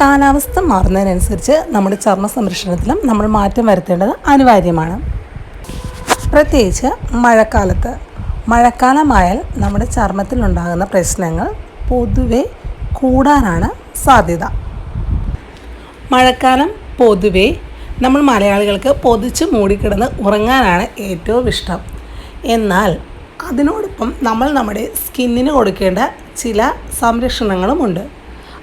കാലാവസ്ഥ മാറുന്നതിനനുസരിച്ച് നമ്മുടെ ചർമ്മ സംരക്ഷണത്തിലും നമ്മൾ മാറ്റം വരുത്തേണ്ടത് അനിവാര്യമാണ്. പ്രത്യേകിച്ച് മഴക്കാലത്ത്. മഴക്കാലമായാൽ നമ്മുടെ ചർമ്മത്തിലുണ്ടാകുന്ന പ്രശ്നങ്ങൾ പൊതുവെ കൂടാനാണ് സാധ്യത. മഴക്കാലം പൊതുവെ നമ്മൾ മലയാളികൾക്ക് പൊതിച്ച് മൂടിക്കിടന്ന് ഉറങ്ങാനാണ് ഏറ്റവും ഇഷ്ടം. എന്നാൽ അതിനോടൊപ്പം നമ്മൾ നമ്മുടെ സ്കിന്നിന് കൊടുക്കേണ്ട ചില സംരക്ഷണങ്ങളുമുണ്ട്.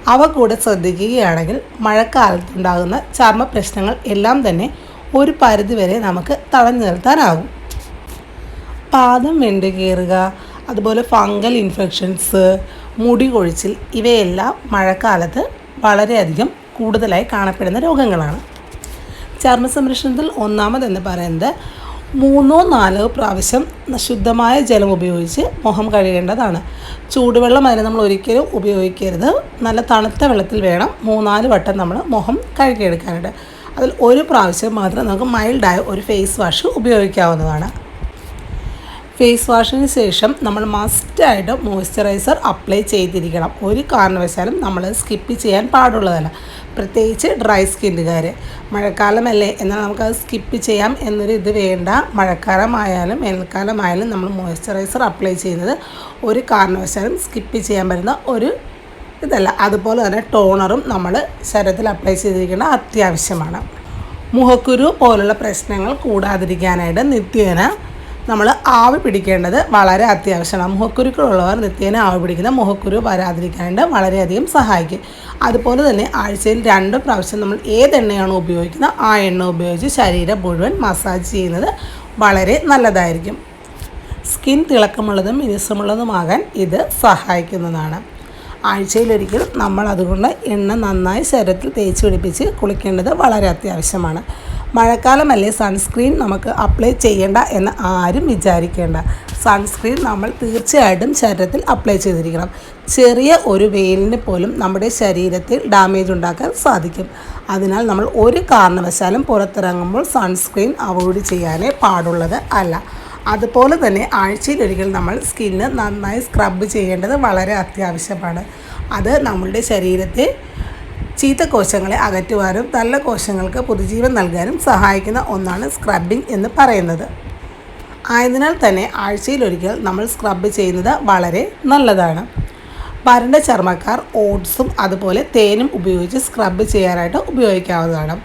അവ കൂടെ ശ്രദ്ധിക്കുകയാണെങ്കിൽ മഴക്കാലത്തുണ്ടാകുന്ന ചർമ്മ പ്രശ്നങ്ങൾ എല്ലാം തന്നെ ഒരു പരിധിവരെ നമുക്ക് തടഞ്ഞു നിർത്താനാകും. പാദം വെണ്ട് കയറുക അതുപോലെ ഫംഗൽ ഇൻഫെക്ഷൻസ് മുടി കൊഴിച്ചിൽ ഇവയെല്ലാം മഴക്കാലത്ത് വളരെയധികം കൂടുതലായി കാണപ്പെടുന്ന രോഗങ്ങളാണ്. ചർമ്മ സംരക്ഷണത്തിൽ ഒന്നാമതെന്ന് പറയുന്നത് മൂന്നോ നാലോ പ്രാവശ്യം ശുദ്ധമായ ജലം ഉപയോഗിച്ച് മുഖം കഴുകേണ്ടതാണ്. ചൂടുവെള്ളം അതിന് നമ്മൾ ഒരിക്കലും ഉപയോഗിക്കരുത്. നല്ല തണുത്ത വെള്ളത്തിൽ വേണം മൂന്നാൽ വട്ടം നമ്മൾ മുഖം കഴുകിയെടുക്കാനായിട്ട്. അതിൽ ഒരു പ്രാവശ്യം മാത്രം നമുക്ക് മൈൽഡായ ഒരു ഫേസ് വാഷ് ഉപയോഗിക്കാവുന്നതാണ്. ഫേസ് വാഷിന് ശേഷം നമ്മൾ മസ്റ്റായിട്ട് മോയ്സ്ചറൈസർ അപ്ലൈ ചെയ്തിരിക്കണം. ഒരു കാരണവശാലും നമ്മൾ സ്കിപ്പ് ചെയ്യാൻ പാടുള്ളതല്ല. പ്രത്യേകിച്ച് ഡ്രൈ സ്കിന്നുകാർ മഴക്കാലമല്ലേ എന്നാൽ നമുക്കത് സ്കിപ്പ് ചെയ്യാം എന്നൊരു ഇത് വേണ്ട. മഴക്കാലമായാലും വേനൽക്കാലമായാലും നമ്മൾ മോയ്സ്ചറൈസർ അപ്ലൈ ചെയ്യുന്നത് ഒരു കാരണവശാലും സ്കിപ്പ് ചെയ്യാൻ പറ്റുന്ന ഒരു ഇതല്ല. അതുപോലെ തന്നെ ടോണറും നമ്മൾ ശരീരത്തിൽ അപ്ലൈ ചെയ്തിരിക്കേണ്ട അത്യാവശ്യമാണ്. മുഖക്കുരു പോലുള്ള പ്രശ്നങ്ങൾ കൂടാതിരിക്കാനായിട്ട് നിത്യേന നമ്മൾ ആവി പിടിക്കേണ്ടത് വളരെ അത്യാവശ്യമാണ്. മുഖക്കുരുക്കളുള്ളവർ നിത്യേന ആവി പിടിക്കുന്ന മുഖക്കുരു വരാതിരിക്കാനായിട്ട് വളരെയധികം സഹായിക്കും. അതുപോലെ തന്നെ ആഴ്ചയിൽ രണ്ട് പ്രാവശ്യം നമ്മൾ ഏത് എണ്ണയാണോ ഉപയോഗിക്കുന്നത് ആ എണ്ണ ഉപയോഗിച്ച് ശരീരം മുഴുവൻ മസാജ് ചെയ്യുന്നത് വളരെ നല്ലതായിരിക്കും. സ്കിൻ തിളക്കമുള്ളതും മിനുസമുള്ളതുമാകാൻ ഇത് സഹായിക്കുന്നതാണ്. ആഴ്ചയിലൊരിക്കൽ നമ്മൾ അതുകൊണ്ട് എണ്ണ നന്നായി ശരീരത്തിൽ തേച്ച് പിടിപ്പിച്ച് കുളിക്കേണ്ടത് വളരെ അത്യാവശ്യമാണ്. മഴക്കാലമല്ലേ സൺസ്ക്രീൻ നമുക്ക് അപ്ലൈ ചെയ്യേണ്ട എന്ന് ആരും വിചാരിക്കേണ്ട. സൺസ്ക്രീൻ നമ്മൾ തീർച്ചയായിട്ടും ശരീരത്തിൽ അപ്ലൈ ചെയ്തിരിക്കണം. ചെറിയ ഒരു വെയിലിന് പോലും നമ്മുടെ ശരീരത്തിൽ ഡാമേജ് ഉണ്ടാക്കാൻ സാധിക്കും. അതിനാൽ നമ്മൾ ഒരു കാരണവശാലും പുറത്തിറങ്ങുമ്പോൾ സൺസ്ക്രീൻ അവോയ്ഡ് ചെയ്യാനേ പാടുള്ളത് അല്ല. അതുപോലെ തന്നെ ആഴ്ചയിലൊരിക്കൽ നമ്മൾ സ്കിന്ന് നന്നായി സ്ക്രബ് ചെയ്യേണ്ടത് വളരെ അത്യാവശ്യമാണ്. അത് നമ്മളുടെ ശരീരത്തെ ചീത്ത കോശങ്ങളെ അകറ്റുവാനും നല്ല കോശങ്ങൾക്ക് പുതുജീവൻ നൽകാനും സഹായിക്കുന്ന ഒന്നാണ് സ്ക്രബിംഗ് എന്ന് പറയുന്നത്. ആയതിനാൽ തന്നെ ആഴ്ചയിലൊരിക്കൽ നമ്മൾ സ്ക്രബ് ചെയ്യുന്നത് വളരെ നല്ലതാണ്. വരണ്ട ചർമ്മക്കാർ ഓട്സും അതുപോലെ തേനും ഉപയോഗിച്ച് സ്ക്രബ് ചെയ്യാനായിട്ട് ഉപയോഗിക്കാവുന്നതാണ്.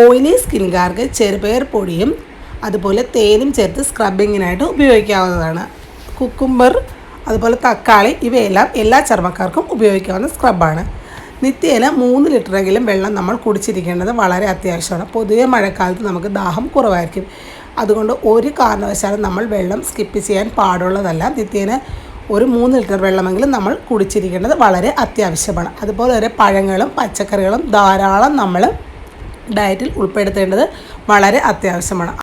ഓയിലി സ്കിൻകാർക്ക് ചെറുപയർ പൊടിയും അതുപോലെ തേനും ചേർത്ത് സ്ക്രബിങ്ങിനായിട്ട് ഉപയോഗിക്കാവുന്നതാണ്. കുക്കുംബർ അതുപോലെ തക്കാളി ഇവയെല്ലാം എല്ലാ ചർമ്മക്കാർക്കും ഉപയോഗിക്കാവുന്ന സ്ക്രബാണ് നിത്യേന മൂന്ന് ലിറ്ററെങ്കിലും വെള്ളം നമ്മൾ കുടിച്ചിരിക്കേണ്ടത് വളരെ അത്യാവശ്യമാണ്. പൊതുവേ മഴക്കാലത്ത് നമുക്ക് ദാഹം കുറവായിരിക്കും. അതുകൊണ്ട് ഒരു കാരണവശാലും നമ്മൾ വെള്ളം സ്കിപ്പ് ചെയ്യാൻ പാടുള്ളതല്ല. നിത്യേന ഒരു മൂന്ന് ലിറ്റർ വെള്ളമെങ്കിലും നമ്മൾ കുടിച്ചിരിക്കേണ്ടത് വളരെ അത്യാവശ്യമാണ്. അതുപോലെ തന്നെ പഴങ്ങളും പച്ചക്കറികളും ധാരാളം നമ്മൾ ഡയറ്റിൽ ഉൾപ്പെടുത്തേണ്ടത് വളരെ അത്യാവശ്യമാണ്.